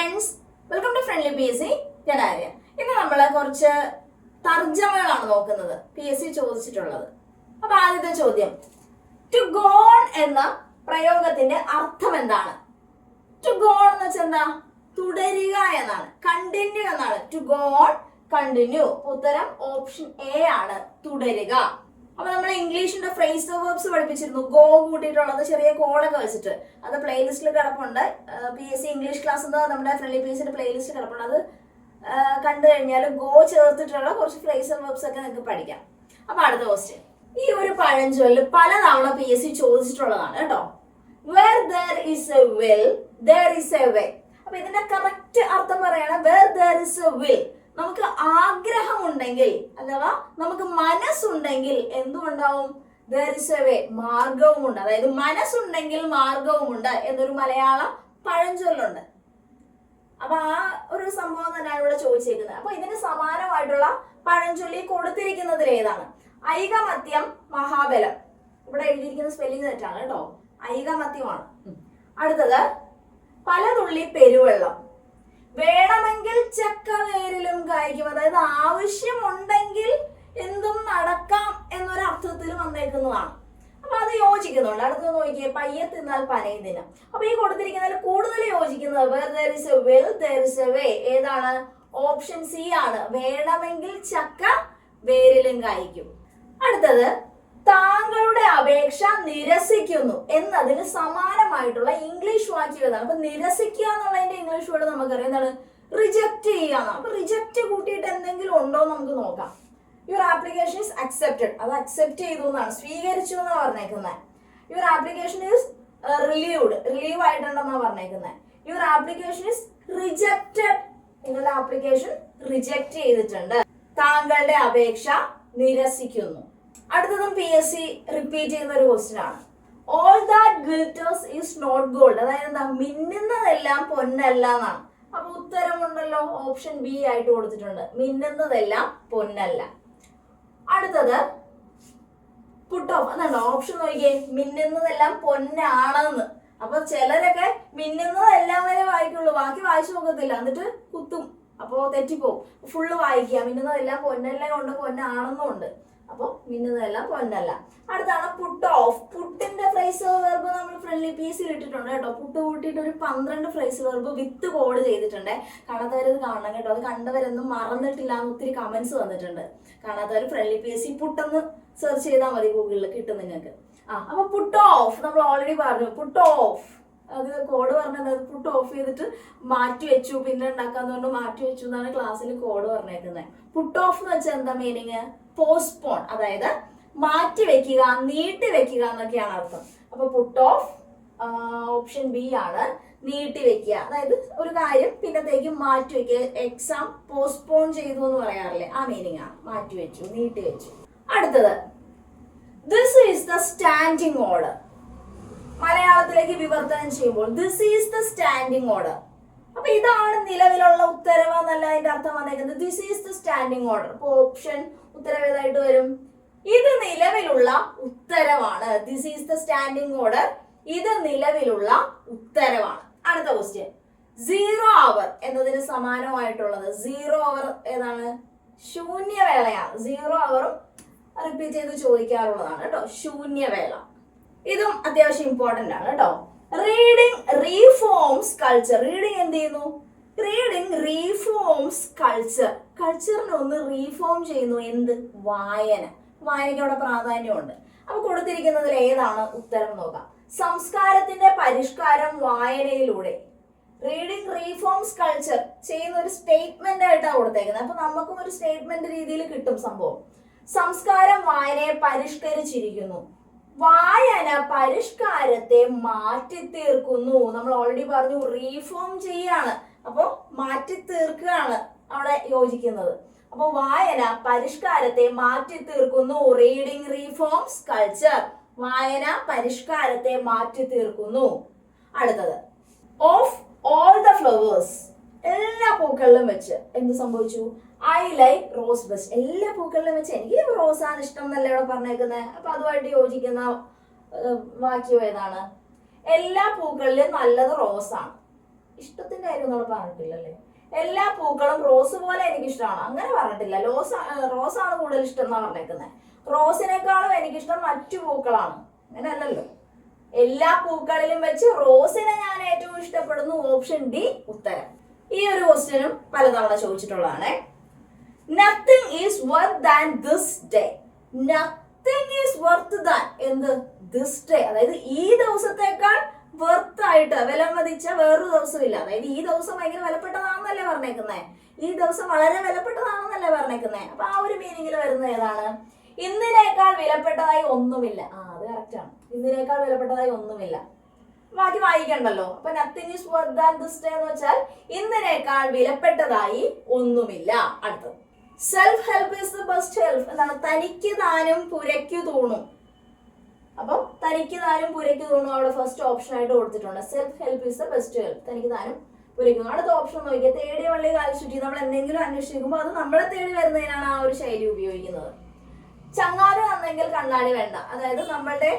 Friends welcome to friendly P S C ഞാൻ ആര്യ. ഇന്ന് നമ്മൾ കുറച്ച് തർജമകളാണ് നോക്കുന്നത്. പി എസ് സി ചോദിച്ചിട്ടുള്ളത്. അപ്പൊ ആദ്യത്തെ ചോദ്യം. ടു ഗോൺ എന്ന പ്രയോഗത്തിന്റെ അർത്ഥം എന്താണ്? ടു ഗോൺ എന്ന് വെച്ചാൽ എന്താ? തുടരുക എന്നാണ്. കണ്ടിന്യൂ എന്നാണ്. ടു ഗോൺ കണ്ടിന്യൂ ഉത്തരം ഓപ്ഷൻ എ ആണ്. തുടരുക. അപ്പൊ നമ്മൾ ഇംഗ്ലീഷിന്റെ ഫ്രേസ് വേർബ്സ് പഠിപ്പിച്ചിരുന്നു. ഗോ കൂട്ടിയിട്ടുള്ളത് ചെറിയ കോഡൊക്കെ വെച്ചിട്ട്. അത് പ്ലേലിസ്റ്റിൽ കിടപ്പുണ്ട്. P S C English class എന്ന് നമ്മുടെ ഫ്രണ്ട്ലി പി എസ് എസിന്റെ പ്ലേലിസ്റ്റ് കിടപ്പുണ്ട്. അത് കണ്ടു കഴിഞ്ഞാൽ ഗോ ചേർത്തിട്ടുള്ള കുറച്ച് ഫ്രേസ് വേർബ്സ് ഒക്കെ നിങ്ങൾക്ക് പഠിക്കാം. അപ്പൊ അടുത്ത ക്വസ്റ്റ്യൻ ഈ ഒരു പഴഞ്ചൊല്ല് പലതവണ പി എസ് സി ചോദിച്ചിട്ടുള്ളതാണ് കേട്ടോ. Where there is a well there is a way അപ്പൊ ഇതിന്റെ കറക്റ്റ് അർത്ഥം പറയണം where there is a will നമുക്ക് ആഗ്രഹമുണ്ടെങ്കിൽ അഥവാ നമുക്ക് മനസ്സുണ്ടെങ്കിൽ എന്തുണ്ടാവും? ദർ ഇസ് എ വേ മാർഗവുമുണ്ട്. അതായത് മനസ്സുണ്ടെങ്കിൽ മാർഗവുമുണ്ട് എന്നൊരു മലയാള പഴഞ്ചൊല്ലുണ്ട്. അപ്പൊ ആ ഒരു സംഭവം തന്നെയാണ് ഇവിടെ ചോദിച്ചിരിക്കുന്നത് അപ്പൊ ഇതിന് സമാനമായിട്ടുള്ള പഴഞ്ചൊല്ലി കൊടുത്തിരിക്കുന്നതിൽ ഏതാണ്? ഐകമത്യം മഹാബലം. ഇവിടെ എഴുതിയിരിക്കുന്ന സ്പെല്ലിംഗ് തെറ്റാണ് കേട്ടോ. ഐകമത്യമാണ്. അടുത്തത് പലതുള്ളി പെരുവെള്ളം. വേണമെങ്കിൽ ചക്ക വേരിലും കായ്ക്കും. അതായത് ആവശ്യമുണ്ടെങ്കിൽ എന്തും നടക്കാം എന്നൊരു അർത്ഥത്തിൽ വന്നേക്കുന്നതാണ്. അപ്പൊ അത് യോജിക്കുന്നുണ്ട്. അടുത്തത് നോക്കിയേ പയ്യെ തിന്നാൽ പനയും തിന്നാം. അപ്പൊ ഈ കൊടുത്തിരിക്കുന്നതിൽ കൂടുതൽ യോജിക്കുന്നത് where there is a well there is a way ഏതാണ്? ഓപ്ഷൻ സി ആണ്. വേണമെങ്കിൽ ചക്ക വേരിലും കായ്ക്കും. അടുത്തത് താങ്കളുടെ അപേക്ഷ നിരസിക്കുന്നു എന്നതിന് സമാനമായിട്ടുള്ള ഇംഗ്ലീഷ് വാക്യം ഏതാണ്? അപ്പൊ നിരസിക്കുക എന്നുള്ളതിന്റെ ഇംഗ്ലീഷ് വേർഡ് നമുക്കറിയാം. എന്താണ്? റിജക്ട് ചെയ്യാന്ന് അപ്പൊ റിജക്ട് കൂട്ടിയിട്ട് എന്തെങ്കിലും ഉണ്ടോ നമുക്ക് നോക്കാം. യുവർ ആപ്ലിക്കേഷൻ ഇസ് അക്സെപ്റ്റഡ് അത് അക്സെപ്റ്റ് ചെയ്തു എന്നാണ്. സ്വീകരിച്ചു എന്നാണ് പറഞ്ഞേക്കുന്നത്. Your application is relieved relieve ആയിട്ടുണ്ടെന്നാണ് പറഞ്ഞേക്കുന്നത്. യുവർ ആപ്ലിക്കേഷൻ ഇസ് റിജക്റ്റഡ് നിങ്ങളുടെ ആപ്ലിക്കേഷൻ റിജക്റ്റ് ചെയ്തിട്ടുണ്ട്. താങ്കളുടെ അപേക്ഷ നിരസിക്കുന്നു. അടുത്തതും പി എസ് സി റിപ്പീറ്റ് ചെയ്യുന്ന ഒരു ക്വസ്റ്റ്യൻ ആണ്. All that glitters is not gold അതായത് എന്താ? മിന്നുന്നതെല്ലാം പൊന്നല്ല എന്നാണ് അപ്പൊ ഉത്തരമുണ്ടല്ലോ ഓപ്ഷൻ ബി ആയിട്ട് കൊടുത്തിട്ടുണ്ട്. മിന്നുന്നതെല്ലാം പൊന്നല്ല. അടുത്തത് പുട്ട് ഓഫ് അതാണ് ഓപ്ഷൻ നോക്കിയേ. മിന്നുന്നതെല്ലാം പൊന്നാണെന്ന്. അപ്പൊ ചിലരൊക്കെ മിന്നുന്നതെല്ലാം വരെ വായിക്കുള്ളൂ. ബാക്കി വായിച്ചു നോക്കത്തില്ല. എന്നിട്ട് കുത്തും. അപ്പോ തെറ്റിപ്പോവും. ഫുള്ള് വായിക്കുക. മിന്നുന്നതെല്ലാം പൊന്നല്ല കൊണ്ട് പൊന്നാണെന്നും ഉണ്ട് അപ്പൊ മിന്നുന്നതെല്ലാം പൊന്നല്ല അടുത്താണ് പുട്ട് ഓഫ് പുട്ടിന്റെ ഫ്രൈസ് വെർബ് നമ്മൾ ഫ്രണ്ട്ലി പീസിൽ ഇട്ടിട്ടുണ്ട് കേട്ടോ. പുട്ട് കൂട്ടിയിട്ട് ഒരു പന്ത്രണ്ട് ഫ്രൈസ് വെർബ് വിത്ത് കോഡ് ചെയ്തിട്ടുണ്ട്. കാണാത്തവരത് കാണണം കേട്ടോ. അത് കണ്ടവരൊന്നും മറന്നിട്ടില്ല എന്ന് ഒത്തിരി കമന്റ്സ് വന്നിട്ടുണ്ട്. കാണാത്തവർ ഫ്രണ്ട്ലി പി എസ് സി പുട്ടെന്ന് സെർച്ച് ചെയ്താൽ മതി ഗൂഗിളിൽ കിട്ടും നിങ്ങൾക്ക്. ആ അപ്പൊ പുട്ട് ഓഫ് നമ്മൾ ഓൾറെഡി പറഞ്ഞു. പുട്ട് ഓഫ് അത് കോഡ് പറഞ്ഞത് പുട്ട് ഓഫ് ചെയ്തിട്ട് മാറ്റി വെച്ചു. പിന്നെ ഉണ്ടാക്കാന്ന് പറഞ്ഞു മാറ്റി വെച്ചു എന്നാണ് ക്ലാസ്സിൽ കോഡ് പറഞ്ഞേക്കുന്നത് പുട്ട് ഓഫ് എന്ന് വെച്ചാൽ എന്താ മീനിങ് പോസ്റ്റ്പോൺ അതായത് മാറ്റി വെക്കുക നീട്ടി വെക്കുക എന്നൊക്കെയാണ് അർത്ഥം. അപ്പൊ പുട്ട് ഓഫ് ഓപ്ഷൻ ബി ആണ് നീട്ടി വെക്കുക. അതായത് ഒരു കാര്യം പിന്നത്തേക്ക് മാറ്റി വെക്കുക. എക്സാം പോസ്റ്റ്പോൺ ചെയ്തു എന്ന് പറയാറില്ലേ ആ മീനിങ് ആണ് മാറ്റി വെച്ചു നീട്ടി വെച്ചു. അടുത്തത്. This is the standing order മലയാളത്തിലേക്ക് വിവർത്തനം ചെയ്യുമ്പോൾ this is the standing order അപ്പൊ ഇതാണ് നിലവിലുള്ള ഉത്തരവ് എന്നല്ല അതിന്റെ അർത്ഥം വന്നേക്കുന്നത്. This is the standing order അപ്പൊ ഓപ്ഷൻ ഉത്തരവ് ഏതായിട്ട് വരും? ഇത് നിലവിലുള്ള ഉത്തരവാണ്. This is the standing order ഇത് നിലവിലുള്ള ഉത്തരവാണ്. അടുത്ത ക്വസ്റ്റ്യൻ സീറോ അവർ എന്നതിന് സമാനമായിട്ടുള്ളത്. സീറോ അവർ ഏതാണ്? ശൂന്യവേളയാണ്. സീറോ അവറും റിപ്പീറ്റ് ചെയ്ത് ചോദിക്കാറുള്ളതാണ് കേട്ടോ. ശൂന്യവേള. ഇതും അത്യാവശ്യം ഇമ്പോർട്ടന്റ് ആണ് കേട്ടോ. റീഡിങ് റീഫോംസ് കൾച്ചർ റീഡിങ് എന്ത് ചെയ്യുന്നു? റീഡിങ് റീഫോംസ് കൾച്ചർ കൾച്ചറിനെ ഒന്ന് റീഫോം ചെയ്യുന്നു. എന്ത്? വായന. വായനയ്ക്ക് അവിടെ പ്രാധാന്യമുണ്ട്. അപ്പൊ കൊടുത്തിരിക്കുന്നതിൽ ഏതാണ് ഉത്തരം നോക്കാം. സംസ്കാരത്തിന്റെ പരിഷ്കാരം വായനയിലൂടെ. റീഡിങ് റീഫോംസ് കൾച്ചർ ചെയ്യുന്ന ഒരു സ്റ്റേറ്റ്മെന്റ് ആയിട്ടാണ് കൊടുത്തേക്കുന്നത്. അപ്പൊ നമുക്കും ഒരു സ്റ്റേറ്റ്മെന്റ് രീതിയിൽ കിട്ടും സംഭവം. സംസ്കാരം വായനയെ പരിഷ്കരിച്ചിരിക്കുന്നു. വായന പരിഷ്കാരത്തെ മാറ്റി തീർക്കുന്നു നമ്മൾ ഓൾറെഡി പറഞ്ഞു റീഫോം ചെയ്യാണ്. അപ്പോൾ മാറ്റി തീർക്കുകയാണ് അവിടെ യോജിക്കുന്നത്. അപ്പോൾ വായന പരിഷ്കാരത്തെ മാറ്റി തീർക്കുന്നു റീഡിംഗ് റീഫോംസ് കൾച്ചർ വായന പരിഷ്കാരത്തെ മാറ്റി തീർക്കുന്നു അടുത്തത്. ഓഫ് ഓൾ ദ ഫ്ലവേഴ്സ് എല്ലാ പൂക്കളിലും വെച്ച് എന്ത് സംഭവിച്ചു? ഐ ലൈക്ക് റോസ് ബസ് എല്ലാ പൂക്കളിലും വെച്ച് എനിക്ക് റോസാണ് ഇഷ്ടം എന്നല്ലേ ഇവിടെ പറഞ്ഞേക്കുന്നത് അപ്പൊ അതുമായിട്ട് യോജിക്കുന്ന വാക്യം ഏതാണ് എല്ലാ പൂക്കളിലും നല്ലത് റോസാണ് ഇഷ്ടത്തിന്റെ കാര്യം നമ്മൾ പറഞ്ഞിട്ടില്ലല്ലേ? എല്ലാ പൂക്കളും റോസ് പോലെ എനിക്ക് ഇഷ്ടമാണ് അങ്ങനെ പറഞ്ഞിട്ടില്ല. റോസ് ആണ് കൂടുതൽ ഇഷ്ടം എന്നാണ് പറഞ്ഞേക്കുന്നത് റോസിനേക്കാളും എനിക്കിഷ്ടം മറ്റു പൂക്കളാണ്. അങ്ങനെ അല്ലല്ലോ എല്ലാ പൂക്കളിലും വെച്ച് റോസിനെ ഞാൻ ഏറ്റവും ഇഷ്ടപ്പെടുന്നു ഓപ്ഷൻ ഡി ഉത്തരം. ഈ ഒരു ക്വസ്റ്റ്യനും പലതവണ ചോദിച്ചിട്ടുള്ളതാണ്. Nothing is worth than this day nothing is worth than എന്ത്? ദിസ് ഡേ അതായത് ഈ ദിവസത്തേക്കാൾ വർത്ത് ആയിട്ട് വില മതിച്ച വേറൊരു ദിവസമില്ല. അതായത് ഈ ദിവസം ഭയങ്കര വിലപ്പെട്ടതാണെന്നല്ലേ പറഞ്ഞേക്കുന്നേ? ഈ ദിവസം വളരെ വിലപ്പെട്ടതാണെന്നല്ലേ പറഞ്ഞേക്കുന്നേ? അപ്പൊ ആ ഒരു മീനിങ്ങിൽ വരുന്നത് ഏതാണ്? ഇന്നിനേക്കാൾ വിലപ്പെട്ടതായി ഒന്നുമില്ല. ആ അത് കറക്റ്റാണ് ഇന്നിനേക്കാൾ വിലപ്പെട്ടതായി ഒന്നുമില്ല. ബാക്കി വായിക്കണ്ടല്ലോ. അപ്പൊ nothing is worth than this day എന്ന് വെച്ചാൽ ഇന്നിനേക്കാൾ വിലപ്പെട്ടതായി ഒന്നുമില്ല. അടുത്തത്. Self help is the best help എന്താണ്? തനിക്ക് താനും പുരയ്ക്ക് തൂണും. അപ്പൊ തനിക്ക് താനും പുരയ്ക്ക് തോണും അവിടെ ഫസ്റ്റ് ഓപ്ഷൻ ആയിട്ട് കൊടുത്തിട്ടുണ്ട്. Self help is the best help തനിക്ക് താനും പുരയ്ക്കും അടുത്ത ഓപ്ഷൻ നോക്കിയാൽ തേടി വള്ളി കാലിച്ചുറ്റി നമ്മൾ എന്തെങ്കിലും അന്വേഷിക്കുമ്പോൾ അത് നമ്മളെ തേടി വരുന്നതിനാണ് ആ ഒരു ശൈലി ഉപയോഗിക്കുന്നത്. ചങ്ങാതി വന്നെങ്കിൽ കണ്ണാടി വേണ്ട. അതായത് നമ്മളുടെ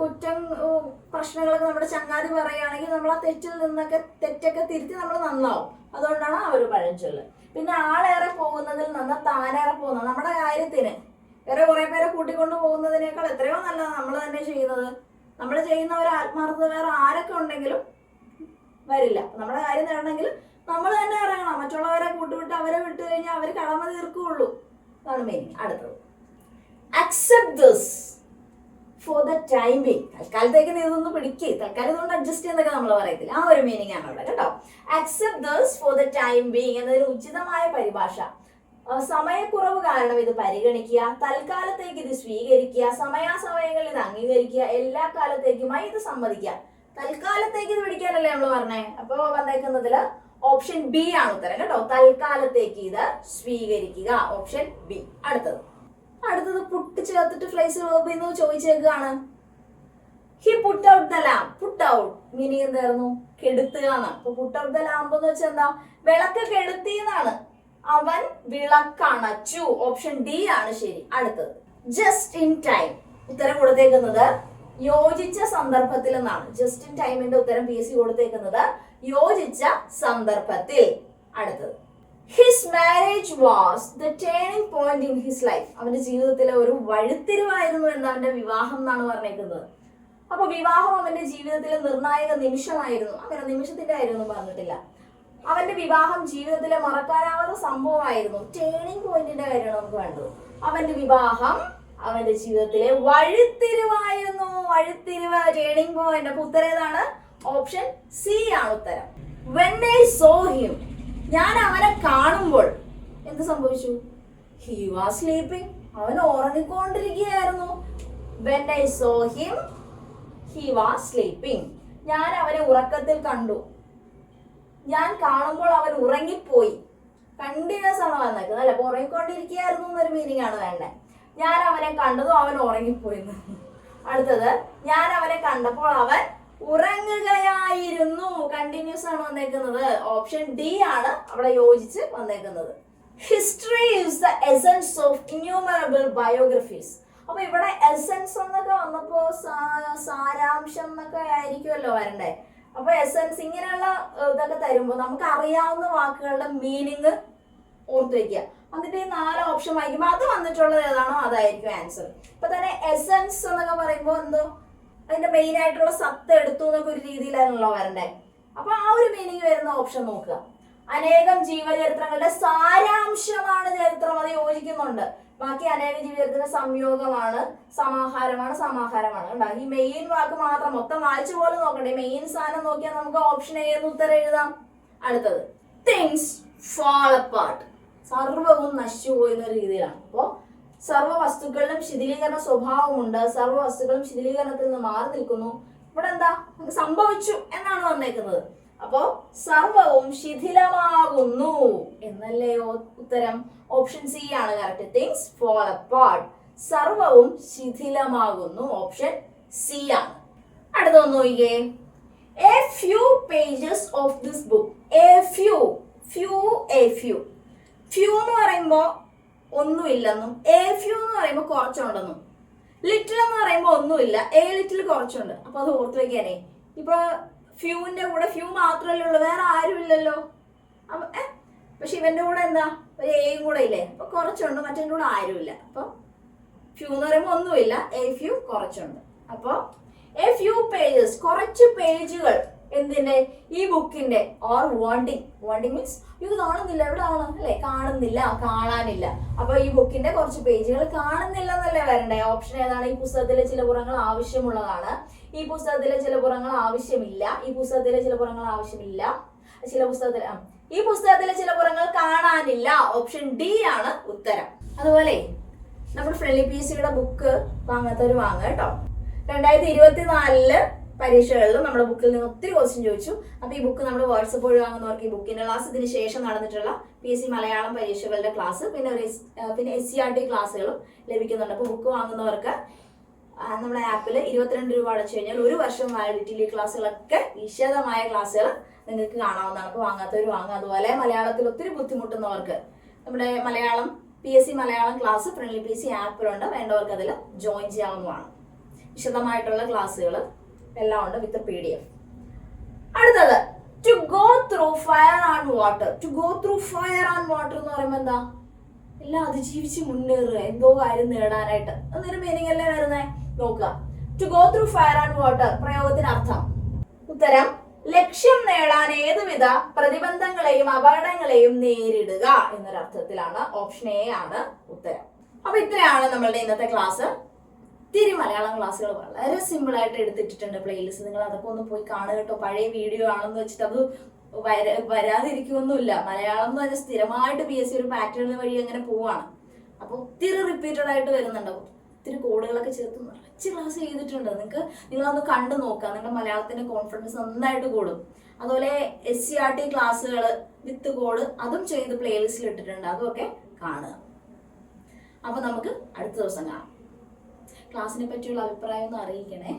കുറ്റം പ്രശ്നങ്ങളൊക്കെ നമ്മുടെ ചങ്ങാതി പറയുകയാണെങ്കിൽ നമ്മൾ ആ തെറ്റിൽ നിന്നൊക്കെ തെറ്റൊക്കെ തിരുത്തി നമ്മൾ നന്നാവും. അതുകൊണ്ടാണ് ആ ഒരു പഴഞ്ചൊല്ല്. പിന്നെ ആളേറെ പോകുന്നതിൽ നിന്ന് താനേറെ പോകുന്നത്. നമ്മുടെ കാര്യത്തിന് വേറെ കുറെ പേരെ കൂട്ടിക്കൊണ്ട് പോകുന്നതിനേക്കാൾ എത്രയോ നല്ലതാണ് നമ്മൾ തന്നെ ചെയ്യുന്നത്. നമ്മൾ ചെയ്യുന്ന ഒരു ആത്മാർത്ഥത വേറെ ആരൊക്കെ ഉണ്ടെങ്കിലും വരില്ല. നമ്മുടെ കാര്യം നേടണമെങ്കിൽ നമ്മൾ തന്നെ ഇറങ്ങണം. മറ്റുള്ളവരെ കൂട്ടുവിട്ട് അവരെ വിട്ടു കഴിഞ്ഞാൽ അവർ കടമ തീർക്കുകയുള്ളൂ. അതാണ് മെയിൻ അടുത്തത്. Accept this for the timing തൽക്കാലത്തേക്ക് നീ പിടിക്കേ. തൽക്കാലം ഇതുകൊണ്ട് അഡ്ജസ്റ്റ് ചെയ്യുന്നൊക്കെ നമ്മൾ പറയത്തില്ല. ആ ഒരു മീനിങ് ആണുള്ളത് കേട്ടോ. Accept this for the time being എന്നതിന് ഉചിതമായ പരിഭാഷ. സമയക്കുറവ് കാരണം ഇത് പരിഗണിക്കുക. തൽക്കാലത്തേക്ക് ഇത് സ്വീകരിക്കുക. സമയാസമയങ്ങളിൽ ഇത് അംഗീകരിക്കുക. എല്ലാ കാലത്തേക്കുമായി ഇത് സമ്മതിക്കുക. തൽക്കാലത്തേക്ക് ഇത് പിടിക്കാനല്ലേ നമ്മൾ പറഞ്ഞേ? അപ്പൊ വന്നേക്കുന്നതിൽ ഓപ്ഷൻ ബി ആണ് ഉത്തരം കേട്ടോ. തൽക്കാലത്തേക്ക് ഇത് സ്വീകരിക്കുക. ഓപ്ഷൻ ബി അടുത്തത്. അടുത്തത് പുട്ട് ചേർത്തിട്ട് phrase verb ചോദിച്ചേക്കാണ് he put out the lamp put out meaning എന്തായിരുന്നു? കെടുത്തുക അപ്പൊ പുട്ട് ഔട്ട് ദ ലാമ്പ് എന്ന് വെച്ചാൽ എന്താ? വിളക്ക് കെടുത്തി എന്നാണ് അവൻ വിളക്കണച്ചു. ഓപ്ഷൻ ഡി ആണ് ശരി. അടുത്തത്. ജസ്റ്റ് ഇൻ ടൈം ഉത്തരം കൊടുത്തേക്കുന്നത് യോജിച്ച സന്ദർഭത്തിൽ എന്നാണ്. ജസ്റ്റ് ഇൻ ടൈമിന്റെ ഉത്തരം പി എസ് സി കൊടുത്തേക്കുന്നത് യോജിച്ച സന്ദർഭത്തിൽ. അടുത്തത്. His marriage was the turning point in his life അവന്റെ ജീവിതത്തിലെ ഒരു വഴിത്തിരിവായിരുന്നു എന്ന് അവന്റെ വിവാഹം എന്നാണ് പറഞ്ഞേക്കുന്നത്. അപ്പൊ വിവാഹം അവന്റെ ജീവിതത്തിലെ നിർണായക നിമിഷമായിരുന്നു. അങ്ങനെ നിമിഷത്തിന്റെ കാര്യമൊന്നും പറഞ്ഞിട്ടില്ല. അവന്റെ വിവാഹം ജീവിതത്തിലെ മറക്കാനാവാത്ത സംഭവമായിരുന്നു. ടേണിംഗ് പോയിന്റിന്റെ കാര്യമാണ് നമുക്ക് വേണ്ടത്. അവന്റെ വിവാഹം അവന്റെ ജീവിതത്തിലെ വഴിത്തിരിവായിരുന്നു. വഴിത്തിരിവ് ടേണിംഗ് പോയിന്റ് അപ്പൊ ഉത്തരം ഏതാണ്? ഓപ്ഷൻ സി ആണ് ഉത്തരം. വെൻ ഐ സോ ഹിം ഞാൻ അവനെ കാണുമ്പോൾ എന്ത് സംഭവിച്ചു? ഹി വാസ് സ്ലീപ്പിംഗ് അവൻ ഉറങ്ങിക്കൊണ്ടിരിക്കുകയായിരുന്നു. When I saw him was sleeping ഞാൻ അവനെ ഉറക്കത്തിൽ കണ്ടു. ഞാൻ കാണുമ്പോൾ അവൻ ഉറങ്ങിപ്പോയി. കണ്ടിന്യൂസ് ആണ് വന്നേക്കുന്നത് അല്ലെ അപ്പൊ ഉറങ്ങിക്കൊണ്ടിരിക്കുകയായിരുന്നു എന്നൊരു മീനിങ് ആണ് വേണ്ടത് ഞാൻ അവനെ കണ്ടതും അവൻ ഉറങ്ങിപ്പോയി. അടുത്തത് ഞാൻ അവനെ കണ്ടപ്പോൾ അവൻ ഉറങ്ങുകയായിരുന്നു. കണ്ടിന്യൂസ് ആണ് വന്നേക്കുന്നത്. ഓപ്ഷൻ ഡി ആണ് അവിടെ യോജിച്ച് വന്നേക്കുന്നത്. History is the essence of innumerable biographies അപ്പൊ ഇവിടെ എസൻസ് എന്നൊക്കെ വന്നപ്പോ സാരാംശം എന്നൊക്കെ ആയിരിക്കുമല്ലോ വരണ്ടേ? അപ്പൊ എസൻസ് ഇങ്ങനെയുള്ള ഇതൊക്കെ തരുമ്പോൾ നമുക്ക് അറിയാവുന്ന വാക്കുകളുടെ മീനിങ് ഓർത്ത് വെക്കുക. എന്നിട്ട് ഈ നാല് ഓപ്ഷൻ വായിക്കുമ്പോൾ അത് വന്നിട്ടുള്ളത് ഏതാണോ അതായിരിക്കും ആൻസർ ഇപ്പൊ തന്നെ എസൻസ് എന്നൊക്കെ പറയുമ്പോൾ എന്തോ അതിന്റെ മെയിൻ ആയിട്ടുള്ള സത്ത് എടുത്തു എന്നൊക്കെ ഒരു രീതിയിലാണല്ലോ വരണ്ടേ. അപ്പൊ ആ ഒരു മീനിങ് വരുന്ന ഓപ്ഷൻ നോക്കുക. അനേകം ജീവചരിത്രങ്ങളുടെ സാരാംശമാണ് ചരിത്രം അത് യോജിക്കുന്നുണ്ട്. ബാക്കി അനേകം ജീവചരിത്രത്തിന്റെ സംയോഗമാണ് സമാഹാരമാണ് സമാഹാരമാണ്. കണ്ടോ? ഈ മെയിൻ വാക്ക് മാത്രം മൊത്തം വായിച്ചു പോലെ നോക്കണ്ടേ. മെയിൻ സാധനം നോക്കിയാൽ നമുക്ക് ഓപ്ഷൻ ഏന്ന് ഉത്തരം എഴുതാം. അടുത്തത്. തിങ്സ് ഫോൾ അപ്പാർട്ട് സർവവും നശിച്ചു പോയിരുന്ന രീതിയിലാണ്. അപ്പോൾ സർവ വസ്തുക്കളിലും ശിഥിലീകരണ സ്വഭാവമുണ്ട്. സർവ വസ്തുക്കളും ശിഥിലീകരണത്തിൽ നിന്ന് മാറി നിൽക്കുന്നു. ഇവിടെ എന്താ? സംഭവിച്ചു എന്നാണ് വന്നേക്കുന്നത്. അപ്പോ സർവവും ശിഥിലമാകുന്നു എന്നല്ലേ ഉത്തരം? ഓപ്ഷൻ സി ആണ് കറക്റ്റ് തിങ്സ് ഫോൾ അപ്പാർട്ട് സർവവും ശിഥിലമാകുന്നു. ഓപ്ഷൻ സി ആണ്. അടുത്തൊന്ന് നോക്കിയേ a few pages of this book a few few a few few എന്ന് പറയുമ്പോൾ ഒന്നുമില്ലെന്നും എ ഫ്യൂ എന്ന് പറയുമ്പോൾ കുറച്ചുണ്ടെന്നും. ലിറ്റിൽ എന്ന് പറയുമ്പോൾ ഒന്നുമില്ല എ ലിറ്റിൽ കുറച്ചുണ്ട്. അപ്പോൾ അത് ഓർത്ത് വെക്കാനേ. ഇപ്പൊ ഫ്യൂവിന്റെ കൂടെ ഫ്യൂ മാത്രമല്ലേ ഉള്ളൂ വേറെ ആരുമില്ലല്ലോ അപ്പൊ ഏ? പക്ഷെ ഇവന്റെ കൂടെ എന്താ? ഒരു എയും കൂടെ ഇല്ലേ? അപ്പോൾ കുറച്ചുണ്ട് മറ്റേ കൂടെ ആരുമില്ല അപ്പൊ ഫ്യൂ എന്ന് പറയുമ്പോൾ ഒന്നുമില്ല എ ഫ്യൂ കുറച്ചുണ്ട്. അപ്പോൾ എ ഫ്യൂ പേജസ് കുറച്ച് പേജുകൾ എന്തിന്റെ? ഈ ബുക്കിന്റെ. ഓർ വാണ്ടിങ് വാണ്ടിങ് മീൻസ് ഇത് കാണുന്നില്ല. എവിടെയാണ് അല്ലെ? കാണുന്നില്ല. കാണാനില്ല. അപ്പൊ ഈ ബുക്കിന്റെ കുറച്ച് പേജുകൾ കാണുന്നില്ല എന്നല്ലേ വരണ്ടേ? ഓപ്ഷൻ ഏതാണ്? ഈ പുസ്തകത്തിലെ ചില പുറങ്ങൾ ആവശ്യമുള്ളതാണ്. ഈ പുസ്തകത്തിലെ ചില പുറങ്ങൾ ആവശ്യമില്ല. ഈ പുസ്തകത്തിലെ ചില പുറങ്ങൾ ആവശ്യമില്ല. ചില പുസ്തകത്തിൽ ഈ പുസ്തകത്തിലെ ചില പുറങ്ങൾ കാണാനില്ല. ഓപ്ഷൻ ഡി ആണ് ഉത്തരം. അതുപോലെ നമ്മുടെ ഫ്രണ്ട്ലി പി സിയുടെ ബുക്ക് വാങ്ങാത്തവർ വാങ്ങുക കേട്ടോ. രണ്ടായിരത്തി ഇരുപത്തിനാലിൽ പരീക്ഷകളിലും നമ്മുടെ ബുക്കിൽ നിന്ന് ഒത്തിരി ക്വസ്റ്റ്യൻ ചോദിച്ചു. അപ്പൊ ഈ ബുക്ക് നമ്മൾ വാട്സപ്പ് വഴി വാങ്ങുന്നവർക്ക് ഈ ബുക്കിന്റെ ക്ലാസ് ഇതിന് ശേഷം നടന്നിട്ടുള്ള പി എസ് സി മലയാളം പരീക്ഷകളുടെ ക്ലാസ് പിന്നെ ഒരു പിന്നെ എസ് സി ആർ ടി ക്ലാസ്സുകളും ലഭിക്കുന്നുണ്ട്. അപ്പൊ ബുക്ക് വാങ്ങുന്നവർക്ക് നമ്മുടെ ആപ്പിൽ ഇരുപത്തിരണ്ട് രൂപ അടച്ചു കഴിഞ്ഞാൽ ഒരു വർഷം വാലിഡിറ്റി ക്ലാസ്സുകളൊക്കെ വിശദമായ ക്ലാസ്സുകൾ നിങ്ങൾക്ക് കാണാവുന്നതാണ്. അപ്പോൾ വാങ്ങാത്തവർ വാങ്ങുക അതുപോലെ മലയാളത്തിൽ ഒത്തിരി ബുദ്ധിമുട്ടുന്നവർക്ക് നമ്മുടെ Malayalam P S C Malayalam class friendly P C ആപ്പിലുണ്ട് വേണ്ടവർക്ക് അതിൽ ജോയിൻ ചെയ്യാവുന്നതാണ്. വിശദമായിട്ടുള്ള ക്ലാസ്സുകൾ എല്ലാം ഉണ്ട് വിത്ത് പി ഡി എഫ് അടുത്തത് to go through fire and water to go through fire and water എന്ന് പറയുമ്പോൾ എന്താ? എല്ലാം അതിജീവിച്ച് മുന്നേറുക. എന്തോ കാര്യം നേടാനായിട്ട്. എന്നൊരു മീനിങ് അല്ലേ വരുന്നേ? നോക്കുക. To go through fire and water പ്രയോഗത്തിന് അർത്ഥം. ഉത്തരം ലക്ഷ്യം നേടാൻ ഏതുവിധ പ്രതിബന്ധങ്ങളെയും അപകടങ്ങളെയും നേരിടുക എന്നൊരർത്ഥത്തിലാണ്. ഓപ്ഷൻ എ ആണ് ഉത്തരം. അപ്പൊ ഇത്രയാണ് നമ്മളുടെ ഇന്നത്തെ ക്ലാസ് ഇത്തിരി മലയാളം ക്ലാസ്സുകൾ വളരെ സിമ്പിൾ ആയിട്ട് എടുത്തിട്ടുണ്ട് പ്ലേലിസ്റ്റ് നിങ്ങൾ അതൊക്കെ ഒന്ന് പോയി കാണുക കേട്ടോ. പഴയ വീഡിയോ ആണെന്ന് വെച്ചിട്ട് അത് വര വരാതിരിക്കുമൊന്നുമില്ല മലയാളം എന്ന് പറഞ്ഞാൽ സ്ഥിരമായിട്ട് പി എസ് സി ഒരു പാറ്റേൺ വഴി അങ്ങനെ പോവാണ്. അപ്പൊ ഒത്തിരി റിപ്പീറ്റഡ് ആയിട്ട് വരുന്നുണ്ടാവും. ഒത്തിരി കോഡുകളൊക്കെ ചേർത്ത് നിറച്ച് ക്ലാസ് ചെയ്തിട്ടുണ്ട്. നിങ്ങൾക്ക് നിങ്ങളൊന്ന് കണ്ടു നോക്കുക നിങ്ങളുടെ മലയാളത്തിന്റെ കോൺഫിഡൻസ് നന്നായിട്ട് കൂടും. അതുപോലെ എസ് സി ആർ ടി ക്ലാസ്സുകൾ വിത്ത് കോഡ് അതും ചെയ്ത് പ്ലേലിസ്റ്റിൽ ഇട്ടിട്ടുണ്ട്. അതുമൊക്കെ കാണുക. അപ്പൊ നമുക്ക് അടുത്ത ദിവസം കാണാം. ക്ലാസ്സിനെ പറ്റിയുള്ള അഭിപ്രായം ഒന്ന് അറിയിക്കണേ.